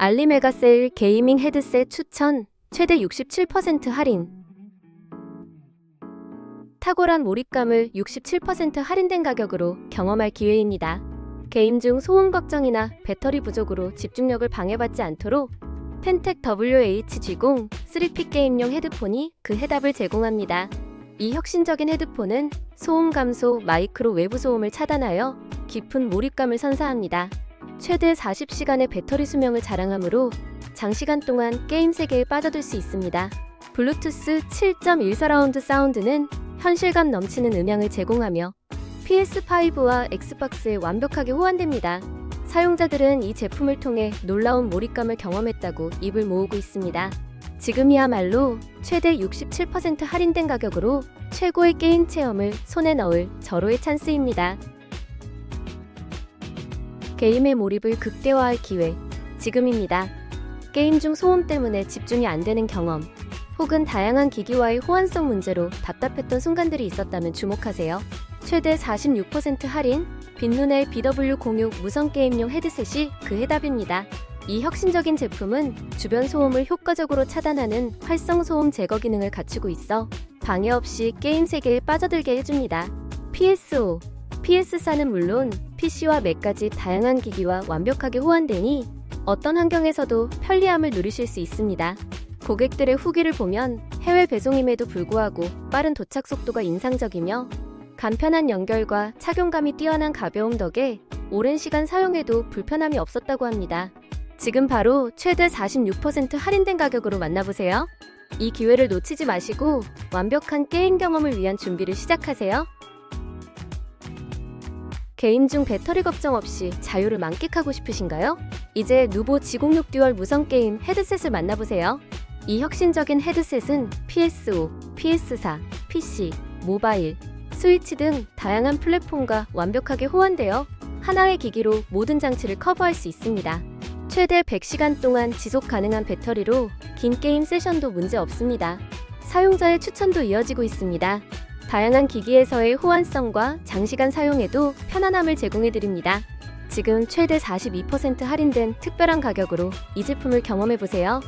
알리 메가세일 게이밍 헤드셋 추천 최대 67% 할인 탁월한 몰입감을 67% 할인된 가격으로 경험할 기회입니다. 게임 중 소음 걱정이나 배터리 부족으로 집중력을 방해받지 않도록 펜텍 WH-G0 3P 게임용 헤드폰이 그 해답을 제공합니다. 이 혁신적인 헤드폰은 소음 감소 마이크로 외부 소음을 차단하여 깊은 몰입감을 선사합니다. 최대 40시간의 배터리 수명을 자랑하므로 장시간 동안 게임 세계에 빠져들 수 있습니다. 블루투스 7.1 서라운드 사운드는 현실감 넘치는 음향을 제공하며 PS5와 엑스박스에 완벽하게 호환됩니다. 사용자들은 이 제품을 통해 놀라운 몰입감을 경험했다고 입을 모으고 있습니다. 지금이야말로 최대 67% 할인된 가격으로 최고의 게임 체험을 손에 넣을 절호의 찬스입니다. 게임의 몰입을 극대화할 기회 지금입니다. 게임 중 소음 때문에 집중이 안 되는 경험 혹은 다양한 기기와의 호환성 문제로 답답했던 순간들이 있었다면 주목하세요. 최대 46% 할인 빈눈의 BW06 무선 게임용 헤드셋이 그 해답입니다. 이 혁신적인 제품은 주변 소음을 효과적으로 차단하는 활성 소음 제거 기능을 갖추고 있어 방해 없이 게임 세계에 빠져들게 해줍니다. PSO PS4는 물론 PC와 맥까지 다양한 기기와 완벽하게 호환되니 어떤 환경에서도 편리함을 누리실 수 있습니다. 고객들의 후기를 보면 해외 배송임에도 불구하고 빠른 도착 속도가 인상적이며 간편한 연결과 착용감이 뛰어난 가벼움 덕에 오랜 시간 사용해도 불편함이 없었다고 합니다. 지금 바로 최대 46% 할인된 가격으로 만나보세요. 이 기회를 놓치지 마시고 완벽한 게임 경험을 위한 준비를 시작하세요. 게임 중 배터리 걱정 없이 자유를 만끽하고 싶으신가요? 이제 누보 G06 듀얼 무선 게임 헤드셋을 만나보세요. 이 혁신적인 헤드셋은 PS5, PS4, PC, 모바일, 스위치 등 다양한 플랫폼과 완벽하게 호환되어 하나의 기기로 모든 장치를 커버할 수 있습니다. 최대 100시간 동안 지속 가능한 배터리로 긴 게임 세션도 문제 없습니다. 사용자의 추천도 이어지고 있습니다. 다양한 기기에서의 호환성과 장시간 사용에도 편안함을 제공해 드립니다. 지금 최대 42% 할인된 특별한 가격으로 이 제품을 경험해 보세요.